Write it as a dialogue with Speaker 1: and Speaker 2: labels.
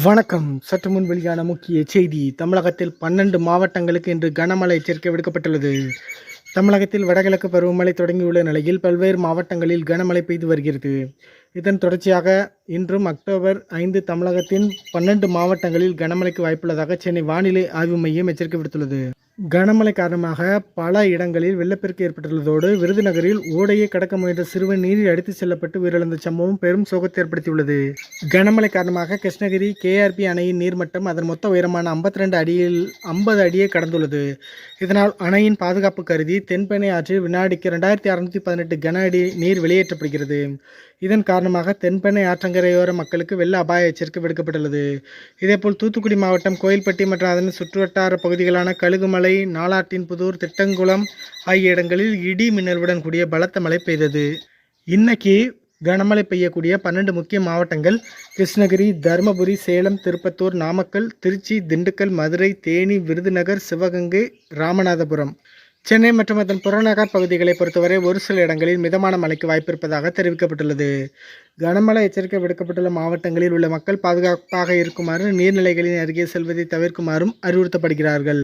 Speaker 1: வணக்கம். சற்று முன் வெளியான முக்கிய செய்தி. தமிழகத்தில் பன்னெண்டு மாவட்டங்களுக்கு இன்று கனமழை எச்சரிக்கை விடுக்கப்பட்டுள்ளது. தமிழகத்தில் வடகிழக்கு பருவமழை தொடங்கியுள்ள நிலையில் பல்வேறு மாவட்டங்களில் கனமழை பெய்து வருகிறது. இதன் தொடர்ச்சியாக இன்றும் அக்டோபர் ஐந்து தமிழகத்தின் பன்னெண்டு மாவட்டங்களில் கனமழைக்கு வாய்ப்புள்ளதாக சென்னை வானிலை ஆய்வு மையம் எச்சரிக்கை விடுத்துள்ளது. கனமழை காரணமாக பல இடங்களில் வெள்ளப்பெருக்கு ஏற்பட்டுள்ளதோடு விருதுநகரில் ஓடையை கடக்க முயன்ற சிறுவன் நீரில் அடித்துச் செல்லப்பட்டு உயிரிழந்த சம்பவம் பெரும் சோகத்தை ஏற்படுத்தியுள்ளது. கனமழை காரணமாக கிருஷ்ணகிரி கேஆர்பி அணையின் நீர்மட்டம் அதன் மொத்த உயரமான 52 அடியில் 50 அடியை கடந்துள்ளது. இதனால் அணையின் பாதுகாப்பு கருதி தென்பெண்ணை ஆற்றில் வினாடிக்கு ரெண்டாயிரத்தி அறுநூத்தி பதினெட்டு கன அடி நீர் வெளியேற்றப்படுகிறது. இதன் காரணமாக தென்பெண்ணை ஆற்றங்கரையோர மக்களுக்கு வெள்ள அபாய எச்சரிக்கை விடுக்கப்பட்டுள்ளது. இதேபோல் தூத்துக்குடி மாவட்டம் கோயில்பட்டி மற்றும் அதன் சுற்றுவட்டார பகுதிகளான கழுகுமலை நாலாட்டின்புதூர் திட்டங்குளம் ஆகிய இடங்களில் இடி மின்னலுடன் கூடிய பலத்த மழை பெய்தது. இன்னைக்கு கனமழை பெய்யக்கூடிய பன்னெண்டு முக்கிய மாவட்டங்கள் கிருஷ்ணகிரி தருமபுரி சேலம் திருப்பத்தூர் நாமக்கல் திருச்சி திண்டுக்கல் மதுரை தேனி விருதுநகர் சிவகங்கை ராமநாதபுரம். சென்னை மற்றும் அதன் புறநகர் பகுதிகளை பொறுத்தவரை ஒரு சில இடங்களில் மிதமான மழைக்கு வாய்ப்பிருப்பதாக தெரிவிக்கப்பட்டுள்ளது. கனமழை எச்சரிக்கை விடுக்கப்பட்டுள்ள மாவட்டங்களில் உள்ள மக்கள் பாதுகாப்பாக இருக்குமாறு நீர்நிலைகளின் அருகே செல்வதை தவிர்க்குமாறும் அறிவுறுத்தப்படுகிறார்கள்.